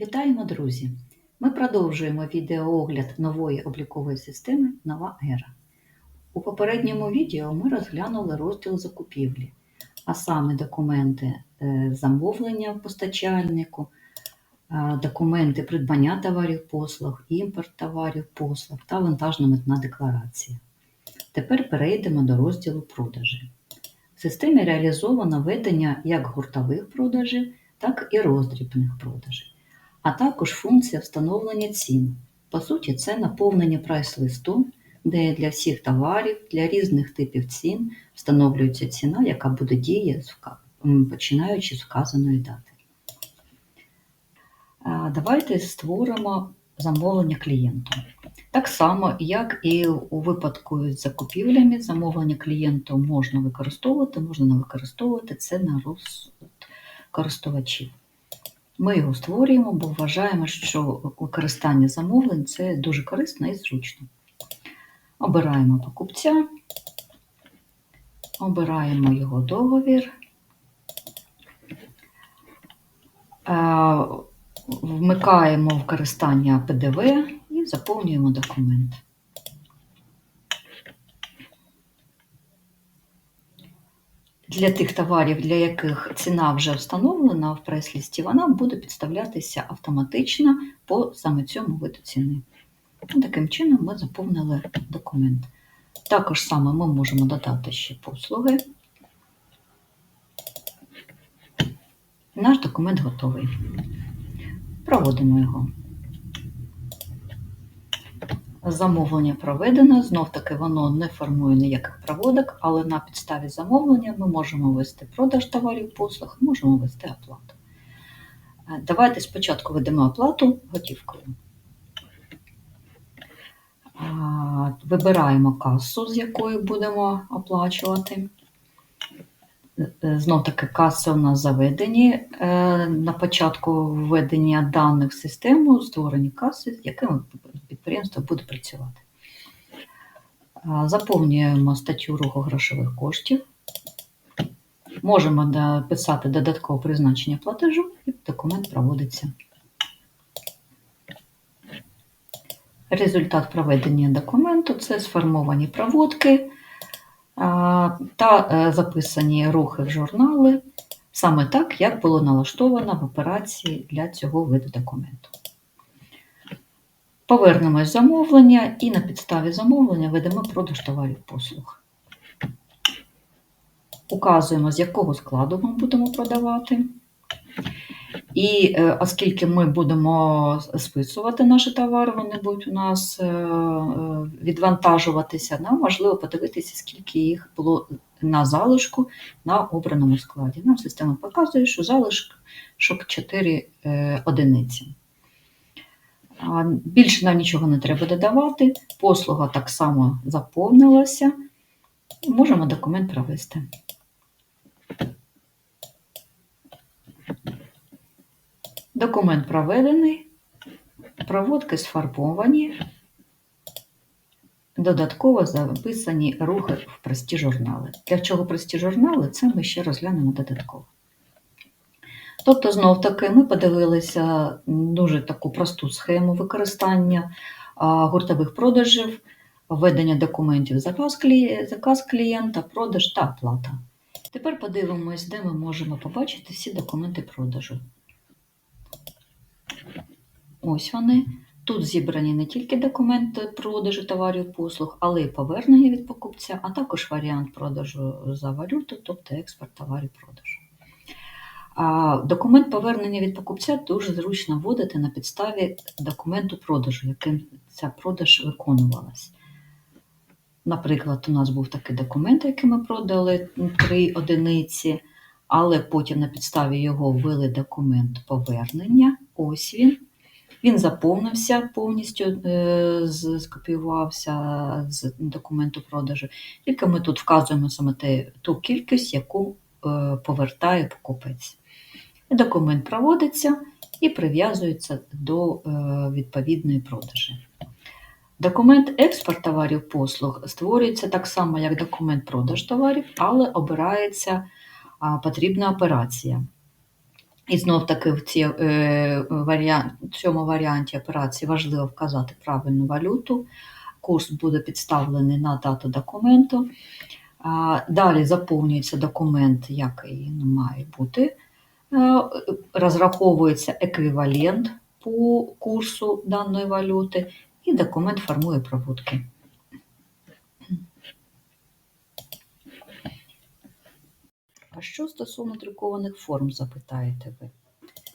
Вітаємо, друзі! Ми продовжуємо відеоогляд нової облікової системи Нова Ера. У попередньому відео ми розглянули розділ закупівлі, а саме документи е, замовлення постачальнику, е, документи придбання товарів послуг, імпорт товарів послуг та вантажно-митна декларація. Тепер перейдемо до розділу продажі. В системі реалізовано ведення як гуртових продажів, так і роздрібних продажів а також функція встановлення цін. По суті, це наповнення прайс-листу, де для всіх товарів, для різних типів цін встановлюється ціна, яка буде діяти, починаючи з вказаної дати. Давайте створимо замовлення клієнту. Так само, як і у випадку з закупівлями, замовлення клієнту можна використовувати, можна не використовувати це на розсуд користувачів. Ми його створюємо, бо вважаємо, що використання замовлень це дуже корисно і зручно. Обираємо покупця, обираємо його договір, вмикаємо використання ПДВ і заповнюємо документ. Для тих товарів, для яких ціна вже встановлена в прайс-лісті, вона буде підставлятися автоматично по саме цьому виду ціни. Таким чином ми заповнили документ. Також саме ми можемо додати ще послуги. Наш документ готовий. Проводимо його. Замовлення проведено, знов таки воно не формує ніяких проводок, але на підставі замовлення ми можемо ввести продаж товарів послуг, можемо ввести оплату. Е, давайте спочатку ведемо оплату готівкою. Вибираємо касу, з якої будемо оплачувати. Е, знов таки каси у нас заведені. Е, на початку введення даних в систему створені каси, з якими підприємство буде працювати. Заповнюємо статтю руху грошових коштів. Можемо написати додаткове призначення платежу і документ проводиться. Результат проведення документу це сформовані проводки та е, записані рухи в журнали, саме так, як було налаштовано в операції для цього виду документу. Повернемось замовлення і на підставі замовлення ведемо продаж товарів послуг. Указуємо, з якого складу ми будемо продавати. І е, оскільки ми будемо списувати наші товари, вони будуть у нас е, е, відвантажуватися, нам важливо подивитися, скільки їх було на залишку на обраному складі. Нам система показує, що залишок 4 одиниці. Більше нам нічого не треба додавати. Послуга так само заповнилася. Можемо документ провести. Документ проведений, проводки сфарбовані, додатково записані рухи в прості журнали. Для чого прості журнали, це ми ще розглянемо додатково. Тобто, знов таки, ми подивилися дуже таку просту схему використання гуртових продажів, введення документів заказ клієнта, продаж та оплата. Тепер подивимось, де ми можемо побачити всі документи продажу. Ось вони. Тут зібрані не тільки документи продажу товарів послуг, але й повернення від покупця, а також варіант продажу за валюту, тобто експорт товарів продажу. Документ повернення від покупця дуже зручно вводити на підставі документу продажу, яким ця продаж виконувалась. Наприклад, у нас був такий документ, який ми продали три одиниці, але потім на підставі його ввели документ повернення. Ось він. Він заповнився повністю, е, скопіювався з документу продажу. Тільки ми тут вказуємо саме ту кількість, яку е, повертає покупець. Документ проводиться і прив'язується до е, відповідної продажі. Документ експорт товарів послуг створюється так само, як документ продаж товарів, але обирається потрібна операція. І знов таки в, ці, е, варіант, в цьому варіанті операції важливо вказати правильну валюту. Курс буде підставлений на дату документу. Далі заповнюється документ, який має бути. Е, Розраховується еквівалент по курсу даної валюти, і документ формує проводки. А що стосовно друкованих форм, запитаєте ви?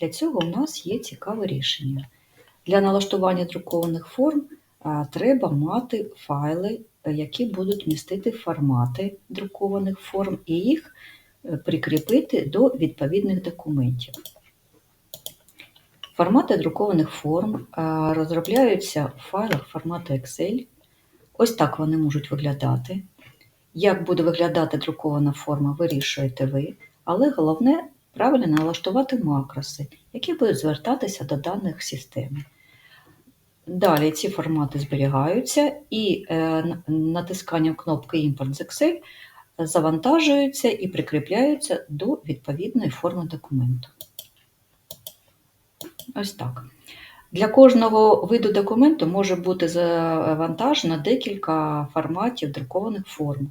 Для цього у нас є цікаве рішення. Для налаштування друкованих форм треба мати файли, які будуть містити формати друкованих форм, і їх прикріпити до відповідних документів. Формати друкованих форм розробляються в файлах формату Excel. Ось так вони можуть виглядати. Як буде виглядати друкована форма, вирішуєте ви, але головне правильно налаштувати макроси, які будуть звертатися до даних системи. Далі ці формати зберігаються і е, натисканням кнопки Import з Excel завантажуються і прикріпляються до відповідної форми документу. Ось так. Для кожного виду документу може бути завантажено декілька форматів друкованих форм.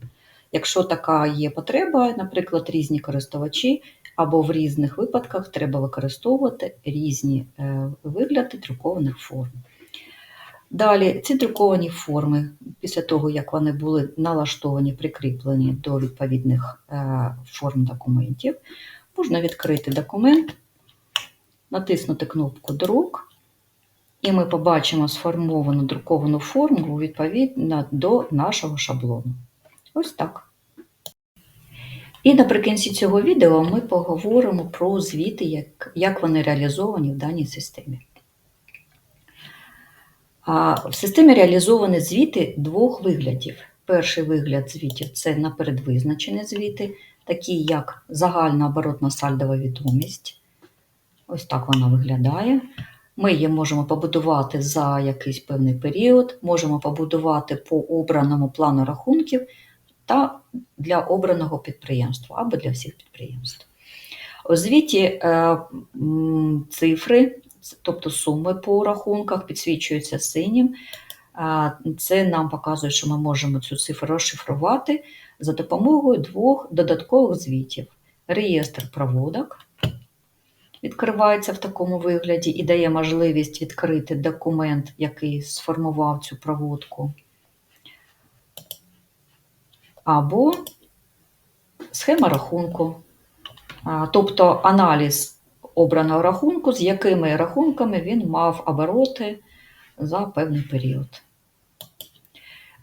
Якщо така є потреба, наприклад, різні користувачі, або в різних випадках треба використовувати різні е, вигляди друкованих форм. Далі ці друковані форми, після того, як вони були налаштовані, прикріплені до відповідних е, форм документів, можна відкрити документ, натиснути кнопку Друк, і ми побачимо сформовану друковану форму відповідно до нашого шаблону. Ось так. І наприкінці цього відео ми поговоримо про звіти, як, як вони реалізовані в даній системі. В системі реалізовані звіти двох виглядів. Перший вигляд звітів це напередвизначені звіти, такі як загальна оборотна сальдова відомість. Ось так вона виглядає. Ми її можемо побудувати за якийсь певний період, можемо побудувати по обраному плану рахунків та для обраного підприємства або для всіх підприємств. У звіті е, цифри, тобто суми по рахунках, підсвічуються синім. Це нам показує, що ми можемо цю цифру розшифрувати за допомогою двох додаткових звітів. Реєстр проводок відкривається в такому вигляді і дає можливість відкрити документ, який сформував цю проводку. Або схема рахунку, тобто аналіз обраного рахунку, з якими рахунками він мав обороти за певний період.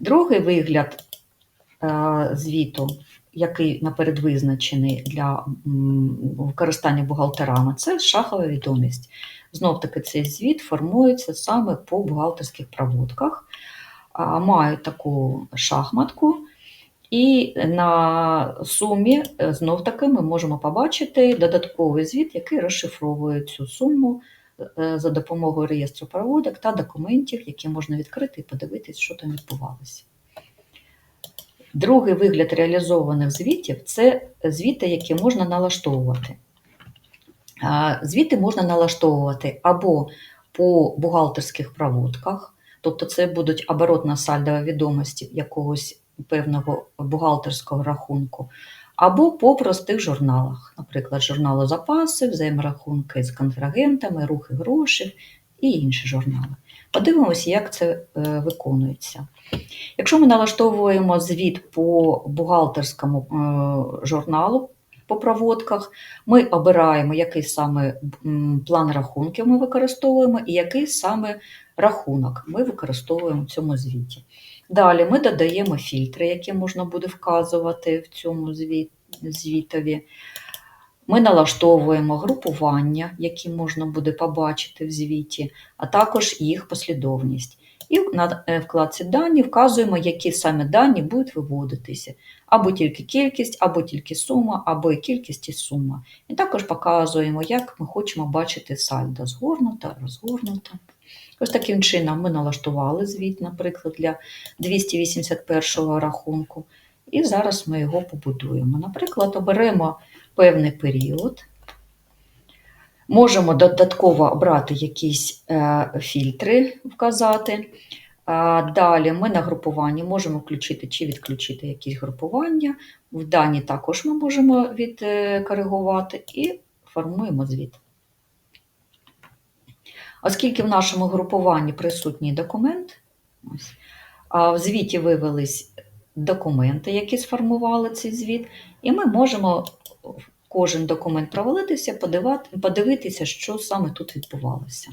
Другий вигляд е, звіту, який наперед визначений для використання бухгалтерами, це шахова відомість. Знов таки цей звіт формується саме по бухгалтерських проводках. Мають таку шахматку, і на сумі е, знов таки ми можемо побачити додатковий звіт, який розшифровує цю суму е, за допомогою реєстру проводок та документів, які можна відкрити і подивитись, що там відбувалося. Другий вигляд реалізованих звітів це звіти, які можна налаштовувати. Звіти можна налаштовувати або по бухгалтерських проводках, тобто це будуть оборотна сальдова відомості якогось певного бухгалтерського рахунку, або по простих журналах, наприклад, журналу запаси, взаєморахунки з контрагентами, рухи грошей і інші журнали. Подивимося, як це е, виконується. Якщо ми налаштовуємо звіт по бухгалтерському е, журналу, по проводках, ми обираємо, який саме план рахунків ми використовуємо і який саме рахунок ми використовуємо в цьому звіті. Далі ми додаємо фільтри, які можна буде вказувати в цьому звітові. Ми налаштовуємо групування, які можна буде побачити в звіті, а також їх послідовність. І на е, вкладці дані вказуємо, які саме дані будуть виводитися. Або тільки кількість, або тільки сума, або кількість і сума. І також показуємо, як ми хочемо бачити сальдо згорнуто, розгорнуто. Ось таким чином ми налаштували звіт, наприклад, для 281 рахунку. І зараз ми його побудуємо. Наприклад, оберемо певний період. Можемо додатково обрати якісь е, фільтри, вказати. Далі ми на групуванні можемо включити чи відключити якісь групування. В дані також ми можемо відкоригувати і формуємо звіт. Оскільки в нашому групуванні присутній документ, ось, а в звіті вивелись документи, які сформували цей звіт, і ми можемо кожен документ провалитися, подивитися, що саме тут відбувалося.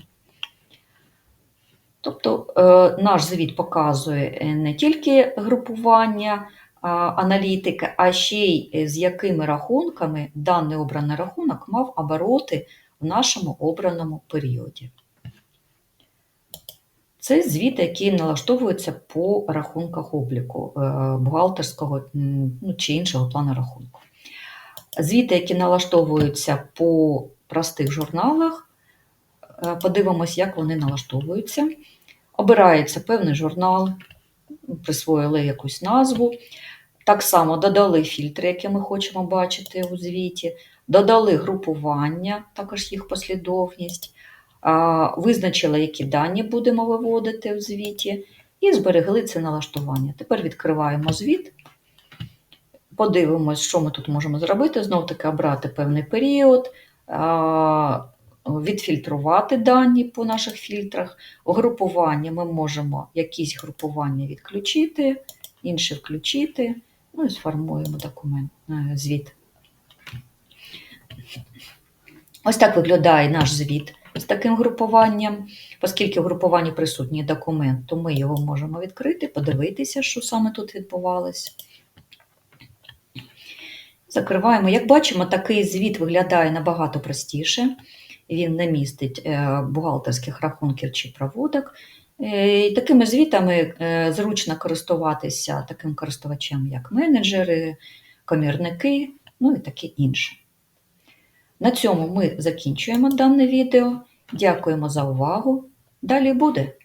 Тобто е, наш звіт показує е, не тільки групування аналітики, а ще й е, з якими рахунками даний обраний рахунок мав обороти в нашому обраному періоді. Це звіт, який налаштовується по рахунках обліку е, бухгалтерського ну, чи іншого плану рахунку. Звіти, які налаштовуються по простих журналах, е, подивимось, як вони налаштовуються. Обирається певний журнал, присвоїли якусь назву. Так само додали фільтри, які ми хочемо бачити у звіті, додали групування, також їх послідовність, а, визначили, які дані будемо виводити в звіті, і зберегли це налаштування. Тепер відкриваємо звіт, подивимось, що ми тут можемо зробити. Знов таки обрати певний період, відфільтрувати дані по наших фільтрах. Групування ми можемо якісь групування відключити, інші включити. Ну і сформуємо документ, е, звіт. Ось так виглядає наш звіт з таким групуванням. Оскільки в групуванні присутній документ, то ми його можемо відкрити, подивитися, що саме тут відбувалося. Закриваємо. Як бачимо, такий звіт виглядає набагато простіше. Він не містить е, бухгалтерських рахунків чи проводок. Е, І такими звітами е, зручно користуватися таким користувачем, як менеджери, комірники, ну і таке інше. На цьому ми закінчуємо дане відео. Дякуємо за увагу. Далі буде.